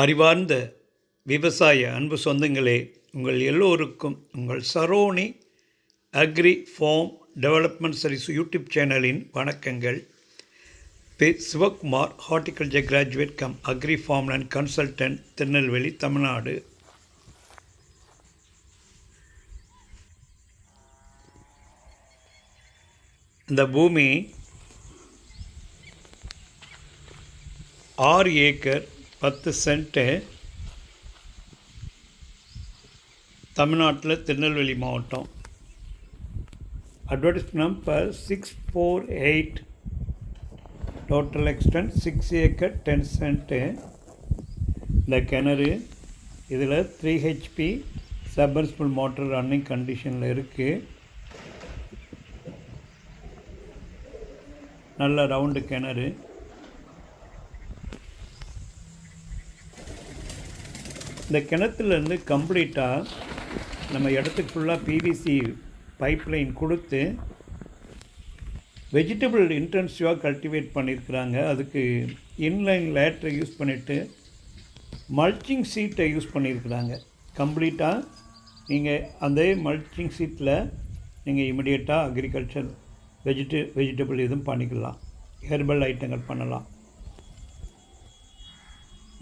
அறிவார்ந்த விவசாய அன்பு சொந்தங்களே உங்கள் எல்லோருக்கும் உங்கள் Saroni agri farm development service YouTube சேனலின் வணக்கங்கள். பே. Sivakumar horticulture graduate cum agri farm and consultant Tirunelveli Tamil Nadu. இந்த பூமி ஆறு ஏக்கர் பத்து சென்ட்டு தமிழ்நாட்டில் திருநெல்வேலி மாவட்டம். Advertisement number six four eight total extent six acre ten cent இந்த கிணறு இதில் three HP submersible motor running கண்டிஷனில் இருக்குது நல்ல ரவுண்டு கிணறு. இந்த கிணத்துலேருந்து கம்ப்ளீட்டாக நம்ம இடத்துக்கு ஃபுல்லாக பிவிசி பைப்லைன் கொடுத்து வெஜிடபிள் இன்டென்சிவாக கல்டிவேட் பண்ணியிருக்கிறாங்க. அதுக்கு இன்லைன் லேட்டரை யூஸ் பண்ணிவிட்டு மல்ச்சிங் சீட்டை யூஸ் பண்ணியிருக்கிறாங்க. கம்ப்ளீட்டாக நீங்கள் அதே மல்ச்சிங் சீட்டில் நீங்கள் இமிடியேட்டாக அக்ரிகல்ச்சர் வெஜிட வெஜிடபிள் இதுவும் பண்ணிக்கலாம். ஹெர்பல் ஐட்டங்கள் பண்ணலாம்.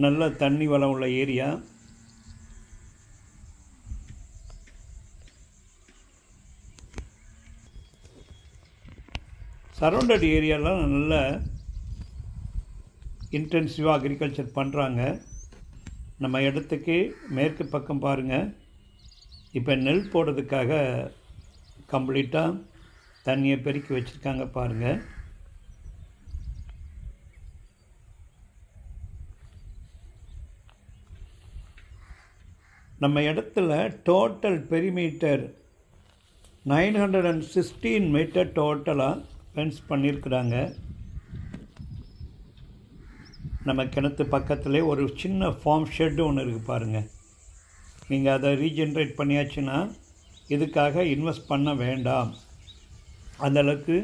நல்ல தண்ணி வளம் உள்ள ஏரியா சரௌண்டட் ஏரியாலாம் நல்ல இன்டென்சிவாக அக்ரிகல்ச்சர் பண்ணுறாங்க நம்ம இடத்துக்கு மேற்கு பக்கம் பாருங்கள் இப்போ நெல் போடுறதுக்காக கம்ப்ளீட்டாக தண்ணியை பெருக்கி வச்சுருக்காங்க பாருங்கள் நம்ம இடத்துல total perimeter nine hundred and sixteen metre டோட்டலாக ஃபென்ஸ் பண்ணியிருக்கிறாங்க நம்ம கிணத்து பக்கத்துலேயே ஒரு சின்ன ஃபார்ம் ஷெட்டு ஒன்று இருக்குது பாருங்கள் நீங்கள் அதை ரீஜென்ரேட் பண்ணியாச்சுன்னா இதுக்காக இன்வெஸ்ட் பண்ண வேண்டாம். அந்தளவுக்கு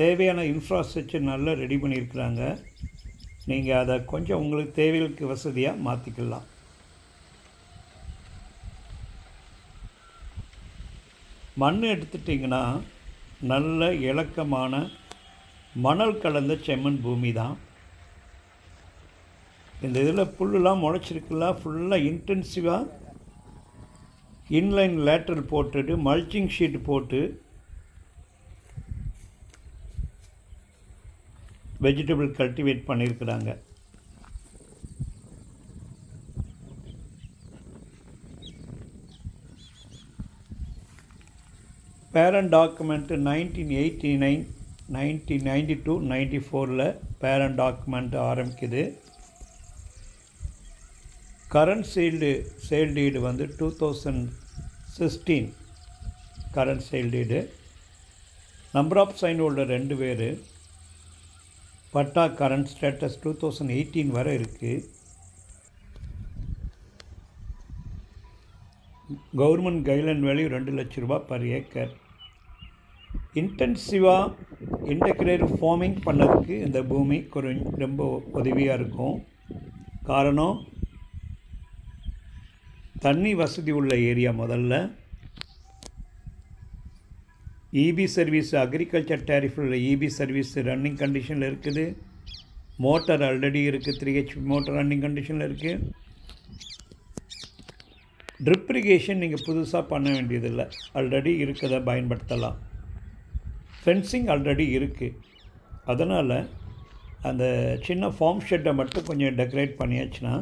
தேவையான இன்ஃப்ராஸ்ட்ரக்சர் நல்லா ரெடி பண்ணியிருக்கிறாங்க நீங்கள் அதை கொஞ்சம் உங்களுக்கு தேவைகளுக்கு வசதியாக மாற்றிக்கலாம் மண் எடுத்துட்டிங்கன்னா நல்ல இலக்கமான மணல் கலந்த செம்மண் பூமி தான் இந்த இதில் புல்லுலாம் முளைச்சிருக்குல்ல ஃபுல்லாக இன்டென்சிவாக இன்லைன் லேட்டர் போட்டுட்டு மல்ச்சிங் ஷீட் போட்டு வெஜிடபிள் கல்டிவேட் பண்ணியிருக்கிறாங்க. Parent document nineteen eighty nine nineteen ninety two ninety ஃபோரில் பேரண்ட் டாக்குமெண்ட் ஆரம்பிக்குது. கரண்ட் சீல்டு சேல் டீடு வந்து two thousand sixteen current sale deed number of sign holder ரெண்டு பேர். Patta current status two thousand eighteen வரை இருக்குது government guideline value ரெண்டு லட்ச ரூபா பர் ஏக்கர் இன்டென்சிவாக இன்டகிரேட் ஃபார்மிங் பண்ணதுக்கு இந்த பூமி ரொம்ப உதவியாக இருக்கும். காரணம் தண்ணி வசதி உள்ள ஏரியா முதல்ல. இபி சர்வீஸ் அக்ரிகல்ச்சர் டேரிஃபில் உள்ள இபி சர்வீஸ் ரன்னிங் கண்டிஷனில் இருக்குது. மோட்டர் ஆல்ரெடி இருக்குது த்ரீ ஹெச்பி மோட்டர் ரன்னிங் கண்டிஷனில் இருக்குது ட்ரிப் இரிகேஷன் நீங்கள் புதுசாக பண்ண வேண்டியதில்லை. ஆல்ரெடி இருக்கிறத பயன்படுத்தலாம். ஃபென்சிங் ஆல்ரெடி இருக்குது அதனால் அந்த சின்ன ஃபார்ம் ஷெட்டை மட்டும் கொஞ்சம் டெக்கரேட் பண்ணியாச்சுன்னா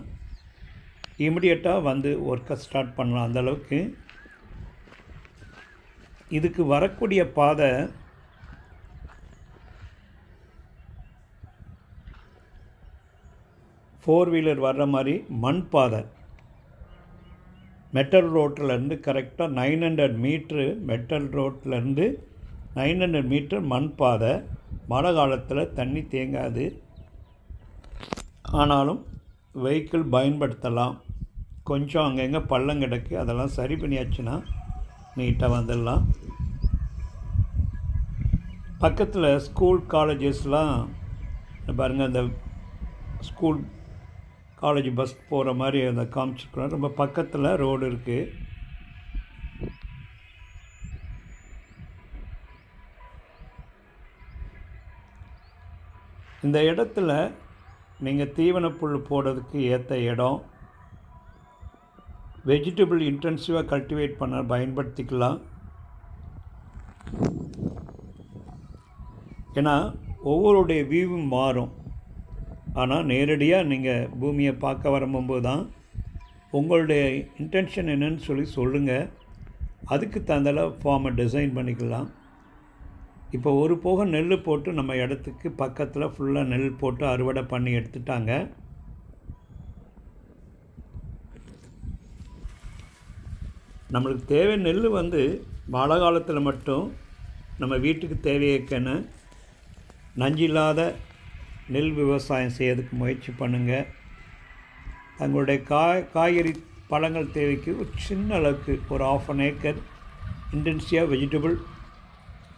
இமிடியட்டாக வந்து ஒர்க்கை ஸ்டார்ட் பண்ணலாம் அந்தளவுக்கு இதுக்கு வரக்கூடிய பாதை ஃபோர் வீலர் வர்ற மாதிரி மண் பாதை. மெட்டல் ரோட்டிலேருந்து கரெக்டாக நைன் ஹண்ட்ரட் மீட்ரு மெட்டல் ரோட்லேருந்து நைன் ஹண்ட்ரட் மீட்டர் மண் பாதை மழை காலத்தில் தண்ணி தேங்காது. ஆனாலும் வெஹிக்கிள் பயன்படுத்தலாம். கொஞ்சம் அங்கங்கே பள்ளம் கிடக்கு. அதெல்லாம் சரி பண்ணியாச்சுன்னா நீட்டாக வந்துடலாம். பக்கத்தில் ஸ்கூல் காலேஜஸ்லாம் பாருங்கள் அந்த ஸ்கூல் காலேஜ் பஸ் போகிற மாதிரி அந்த காமிச்சிருக்கிறோம் ரொம்ப பக்கத்தில் ரோடு இருக்குது இந்த இடத்துல நீங்கள் தீவனப்புல் போடுறதுக்கு ஏற்ற இடம். வெஜிடபிள் இன்டென்சிவாக கல்டிவேட் பண்ண பயன்படுத்திக்கலாம். ஏன்னா ஒவ்வொருடைய வியூவும் மாறும். ஆனால் நேரடியாக நீங்கள் பூமியை பார்க்க வரும்போது தான் உங்களுடைய இன்டென்ஷன் என்னன்னு சொல்லி சொல்லுங்கள் அதுக்கு தகுந்தால ஃபார்மை டிசைன் பண்ணிக்கலாம். இப்போ ஒரு போக நெல் போட்டு நம்ம இடத்துக்கு பக்கத்தில் ஃபுல்லாக நெல் போட்டு அறுவடை பண்ணி எடுத்துட்டாங்க. நம்மளுக்கு தேவை நெல் வந்து மழை காலத்தில் மட்டும் நம்ம வீட்டுக்கு தேவையக்கன்னு நஞ்சில்லாத நெல் விவசாயம் செய்யறதுக்கு முயற்சி பண்ணுங்கள் தங்களுடைய காய் காய்கறி பழங்கள் தேவைக்கு ஒரு சின்ன அளவுக்கு ஒரு ஆஃப் அன் ஏக்கர் இன்டென்சியாக வெஜிடபிள்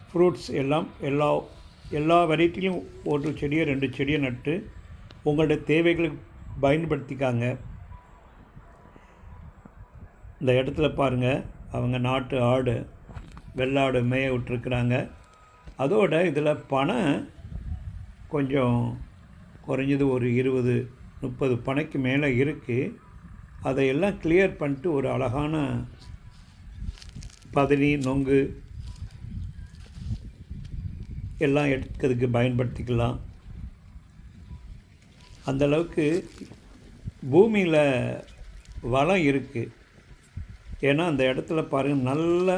ஃப்ரூட்ஸ் எல்லாம் எல்லா எல்லா வெரைட்டிலையும் ஒரு செடியை ரெண்டு செடியை நட்டு உங்களுடைய தேவைகளுக்கு பயன்படுத்திக்காங்க. இந்த இடத்துல பாருங்கள் அவங்க நாட்டு ஆடு வெள்ளாடு மேய விட்டுருக்குறாங்க. அதோட இதில் பணம் கொஞ்சம் குறைஞ்சது ஒரு இருபது முப்பது பனைக்கு மேலே இருக்குது அதையெல்லாம் கிளியர் பண்ணிட்டு ஒரு அழகான பதனி நொங்கு எல்லாம் எடுக்கிறதுக்கு பயன்படுத்திக்கலாம். அந்தளவுக்கு பூமியில் வளம் இருக்குது ஏன்னா அந்த இடத்துல பாருங்கள் நல்ல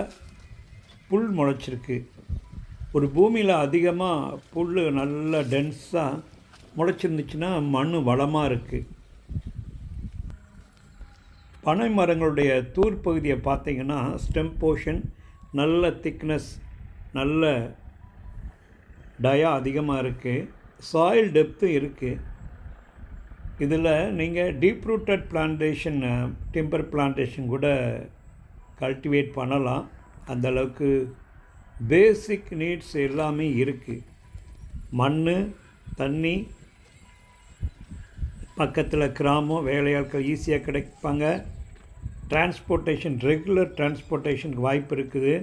புல் முளைச்சிருக்கு. ஒரு பூமியில் அதிகமாக புல் நல்ல டென்ஸாக முளைச்சிருந்துச்சுன்னா மண் வளமாக இருக்குது பனை மரங்களுடைய தூர் பகுதியை பார்த்தீங்கன்னா ஸ்டெம் போர்ஷன் நல்ல திக்னஸ் நல்ல டயா அதிகமாக இருக்குது சாயில் டெப்த்து இருக்குது இதில் நீங்கள் deep rooted plantation timber plantation கூட கல்டிவேட் பண்ணலாம். அந்தளவுக்கு பேசிக் நீட்ஸ் எல்லாமே இருக்குது மண் தண்ணி பக்கத்தில் கிராமம் வேலையாட்கள் ஈஸியாக கிடைப்பாங்க. டிரான்ஸ்போர்ட்டேஷன் ரெகுலர் டிரான்ஸ்போர்ட்டேஷனுக்கு வாய்ப்பு இருக்குது.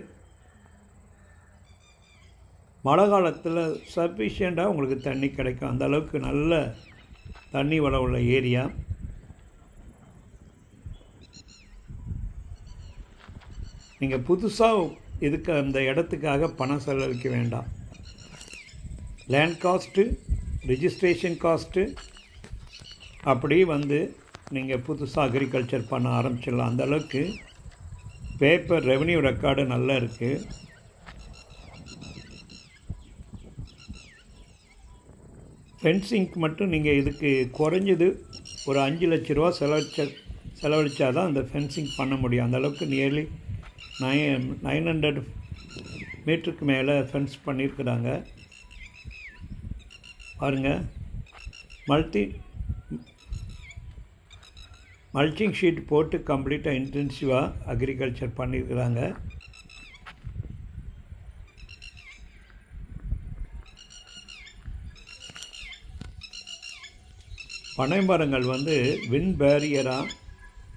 மழை காலத்தில் சஃபிஷியண்ட்டாக உங்களுக்கு தண்ணி கிடைக்கும். அந்த அளவுக்கு நல்ல தண்ணி வளம் உள்ள ஏரியா. நீங்கள் புதுசாக இதுக்கு அந்த இடத்துக்காக பணம் செலவழிக்க வேண்டாம். லேண்ட் காஸ்ட்டு ரிஜிஸ்ட்ரேஷன் காஸ்ட்டு அப்படி வந்து நீங்கள் புதுசாக அக்ரிகல்ச்சர் பண்ண ஆரம்பிச்சிடலாம். அந்தளவுக்கு பேப்பர் ரெவன்யூ ரெக்கார்டு நல்லா இருக்குது ஃபென்சிங்க்கு மட்டும் நீங்கள் இதுக்கு குறைஞ்சது ஒரு அஞ்சு லட்ச ரூபா செலவழிச்ச செலவழித்தா தான் அந்த ஃபென்சிங் பண்ண முடியும். அந்தளவுக்கு நியர்லி நைன் நைன் ஹண்ட்ரட் மீட்டருக்கு மேலே ஃபென்ஸ் பண்ணியிருக்கிறாங்க பாருங்கள் மல்டி மல்ச்சிங் ஷீட் போட்டு கம்ப்ளீட்டாக இன்டென்சிவாக அக்ரிகல்ச்சர் பண்ணியிருக்கிறாங்க பனை மரங்கள் வந்து வின் பேரியராக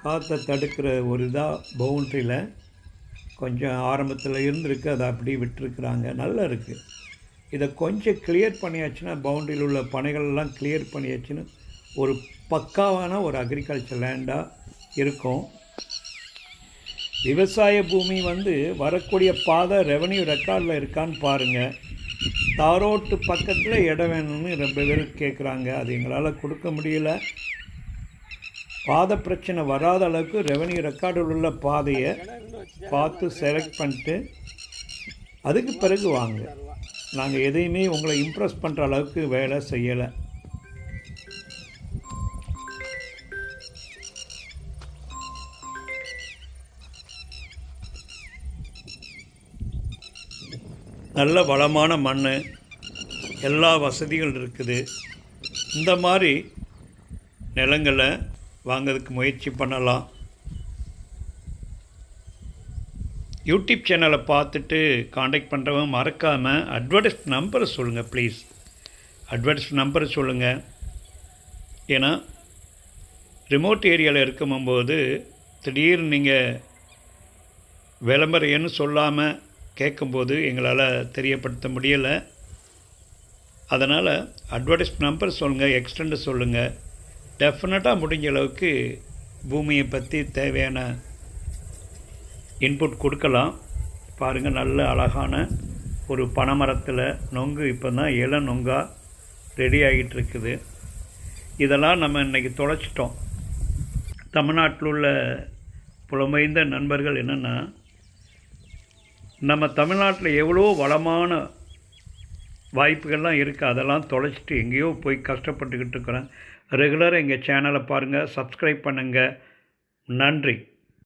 காற்றை தடுக்கிற ஒரு இதாக பவுண்ட்ரியில் கொஞ்சம் ஆரம்பத்தில் இருந்திருக்கு அதை அப்படியே விட்டுருக்குறாங்க. நல்லா இருக்குது இதை கொஞ்சம் கிளியர் பண்ணியாச்சுன்னா பவுண்டரியில் உள்ள பனைகள்லாம் கிளியர் பண்ணியாச்சுன்னு ஒரு பக்காவான ஒரு அக்ரிகல்ச்சர் லேண்டாக இருக்கும். விவசாய பூமி வந்து வரக்கூடிய பாதை ரெவன்யூ ரெக்கார்டில் இருக்கான்னு பாருங்கள் தாரோட்டு பக்கத்தில் இடம் வேணும்னு ரொம்ப பேர் கேட்குறாங்க அது எங்களால் கொடுக்க முடியல. பாதை பிரச்சனை வராத அளவுக்கு ரெவன்யூ ரெக்கார்டில் உள்ள பாதையை பார்த்து செலக்ட் பண்ணிட்டு அதுக்கு பிறகு வாங்க. நாங்கள் எதையுமே உங்களை இம்ப்ரெஸ் பண்ணுற அளவுக்கு வேலை செய்யலை. நல்ல வளமான மண் எல்லா வசதிகள் இருக்குது. இந்த மாதிரி நிலங்களை வாங்கிறதுக்கு முயற்சி பண்ணலாம். யூடியூப் சேனலை பார்த்துட்டு காண்டாக்ட் பண்ணுறவங்க மறக்காமல் அட்வர்டைஸ் நம்பரை சொல்லுங்கள் ப்ளீஸ் அட்வர்டைஸ் நம்பரை சொல்லுங்கள் ஏன்னா ரிமோட் ஏரியாவில் இருக்கும்போது திடீர்னு நீங்கள் விளம்பரம் சொல்லாமல் கேட்கும்போது எங்களால் தெரியப்படுத்த முடியலை. அதனால் அட்வர்டைஸ் நம்பர் சொல்லுங்கள் எக்ஸ்டெண்டு சொல்லுங்கள் டெஃபினட்டாக முடிஞ்ச அளவுக்கு பூமியை பற்றி தேவையான இன்புட் கொடுக்கலாம். பாருங்கள் நல்ல அழகான ஒரு பனைமரத்தில் நொங்கு இப்போ தான் இள நொங்கா ரெடி ஆகிட்டு இருக்குது இதெல்லாம் நம்ம இன்றைக்கி தொலைச்சிட்டோம். தமிழ்நாட்டில் உள்ள புலமைந்த நண்பர்கள் என்னென்னா நம்ம தமிழ்நாட்டில் எவ்வளோ வளமான வாய்ப்புகள்லாம் இருக்குது அதெல்லாம் தொலைச்சிட்டு எங்கேயோ போய் கஷ்டப்பட்டுக்கிட்டு இருக்கிறேன். ரெகுலராக எங்கள் சேனலை பாருங்கள் சப்ஸ்கிரைப் பண்ணுங்கள் நன்றி.